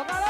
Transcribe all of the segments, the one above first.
¡Tócalo!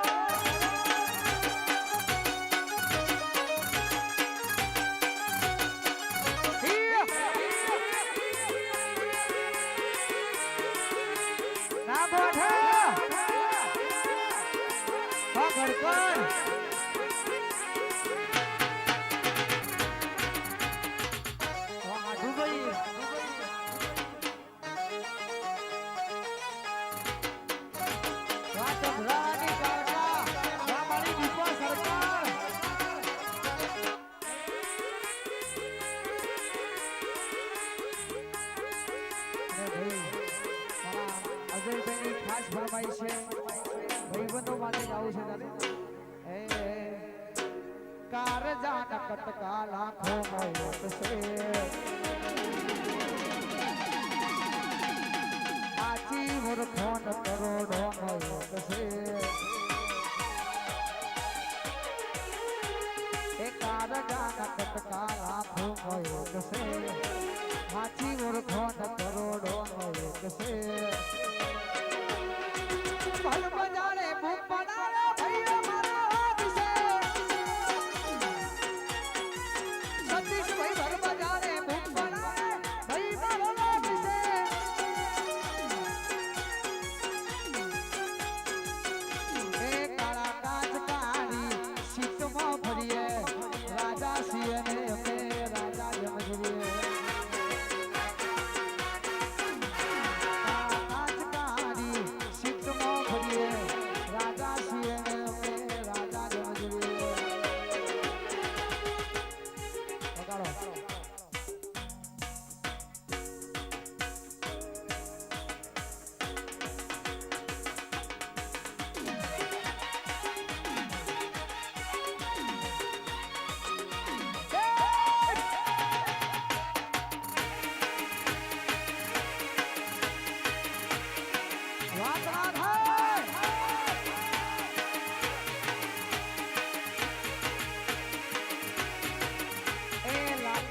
ખાસ ફરમાઈશ છે. ભાઈબંધો માટે આવું છે તારે એ કારજા કટકા લાખો મોત છે. આજી ફોન કરોડો મોત છે. એ કારજા કટકા લાખો મોત છે. હાથી મૂર્ખોન કરોડો મોત છે.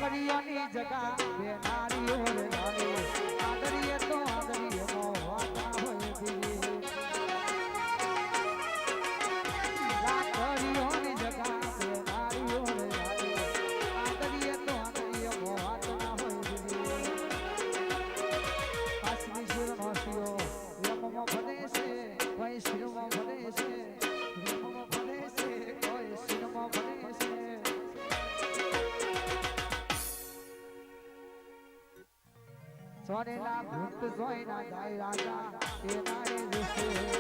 લાકડીઓની જગા બે નારીઓ રે નારી આદરીએ તો આદરીએ નો હોય દી બે રે નારી આદરીએ તો આદરીએ નો વાતા હોય યમમાં ભલે છે ભાઈ શિરમાં ભલે છે. સોનેલા ભૂત જોઈ ના જાય રાજા એ નાય વિશે